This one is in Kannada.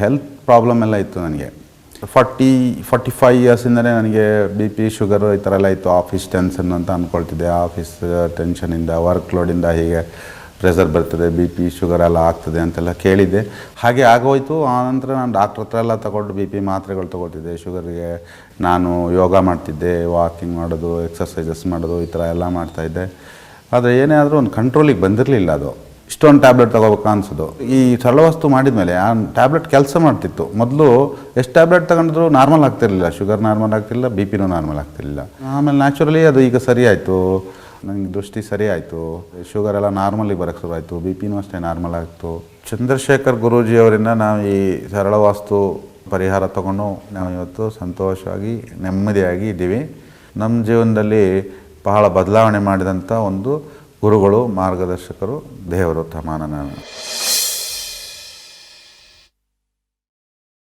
ಹೆಲ್ತ್ ಪ್ರಾಬ್ಲಮ್ ಎಲ್ಲ ಇತ್ತು ನನಗೆ. ಫಾರ್ಟಿ ಫಾರ್ಟಿ ಫೈವ್ ಇಯರ್ಸಿಂದಲೇ ನನಗೆ ಬಿ ಪಿ ಶುಗರು ಈ ಥರ ಎಲ್ಲ ಇತ್ತು. ಆಫೀಸ್ ಟೆನ್ಷನ್ ಅಂತ ಅಂದ್ಕೊಳ್ತಿದ್ದೆ ಆಫೀಸ್ ಟೆನ್ಷನಿಂದ ವರ್ಕ್ ಲೋಡಿಂದ ಹೀಗೆ ಪ್ರೆಷರ್ ಬರ್ತದೆ. ಬಿ ಪಿ ಶುಗರ್ ಎಲ್ಲ ಆಗ್ತದೆ ಅಂತೆಲ್ಲ ಕೇಳಿದ್ದೆ. ಹಾಗೆ ಆಗೋಯ್ತು. ಆನಂತರ ನಾನು ಡಾಕ್ಟ್ರ್ ಹತ್ರ ಎಲ್ಲ ತಗೊಂಡು ಬಿ ಪಿ ಮಾತ್ರೆಗಳು ತೊಗೊಳ್ತಿದ್ದೆ. ಶುಗರ್ಗೆ ನಾನು ಯೋಗ ಮಾಡ್ತಿದ್ದೆ ವಾಕಿಂಗ್ ಮಾಡೋದು ಎಕ್ಸಸೈಸಸ್ ಮಾಡೋದು ಈ ಥರ ಎಲ್ಲ ಮಾಡ್ತಾಯಿದ್ದೆ ಆದರೆ ಏನೇ ಆದರೂ ಒಂದು ಕಂಟ್ರೋಲಿಗೆ ಬಂದಿರಲಿಲ್ಲ ಅದು. ಇಷ್ಟೊಂದು ಟ್ಯಾಬ್ಲೆಟ್ ತಗೋಬೇಕು ಅನಿಸೋದು. ಈ ಸರಳ ವಸ್ತು ಮಾಡಿದ ಮೇಲೆ ಆ ಟ್ಯಾಬ್ಲೆಟ್ ಕೆಲಸ ಮಾಡ್ತಿತ್ತು. ಮೊದಲು ಎಷ್ಟು ಟ್ಯಾಬ್ಲೆಟ್ ತಗೊಂಡ್ರು ನಾರ್ಮಲ್ ಆಗ್ತಿರಲಿಲ್ಲ. ಶುಗರ್ ನಾರ್ಮಲ್ ಆಗ್ತಿರಲಿಲ್ಲ, ಬಿ ಪಿನೂ ನಾರ್ಮಲ್ ಆಗ್ತಿರಲಿಲ್ಲ. ಆಮೇಲೆ ನ್ಯಾಚುರಲಿ ಅದು ಈಗ ಸರಿ ಆಯಿತು. ನನಗೆ ದೃಷ್ಟಿ ಸರಿ ಆಯಿತು. ಶುಗರ್ ಎಲ್ಲ ನಾರ್ಮಲಿಗೆ ಬರೋಕ್ಕೆ ಶುರು ಆಯಿತು ಬಿ ಪಿನೂ ಅಷ್ಟೇ ನಾರ್ಮಲ್ ಆಗ್ತು ಚಂದ್ರಶೇಖರ್ ಗುರೂಜಿ ಅವರಿಂದ ನಾವು ಈ ಸರಳ ವಾಸ್ತು ಪರಿಹಾರ ತಗೊಂಡು ನಾವು ಇವತ್ತು ಸಂತೋಷವಾಗಿ, ನೆಮ್ಮದಿಯಾಗಿ ಇದ್ದೀವಿ. ನಮ್ಮ ಜೀವನದಲ್ಲಿ ಬಹಳ ಬದಲಾವಣೆ ಮಾಡಿದಂಥ ಒಂದು ಗುರುಗಳು ಮಾರ್ಗದರ್ಶಕರು ದೇವರು ತಮಾನ ನಾನು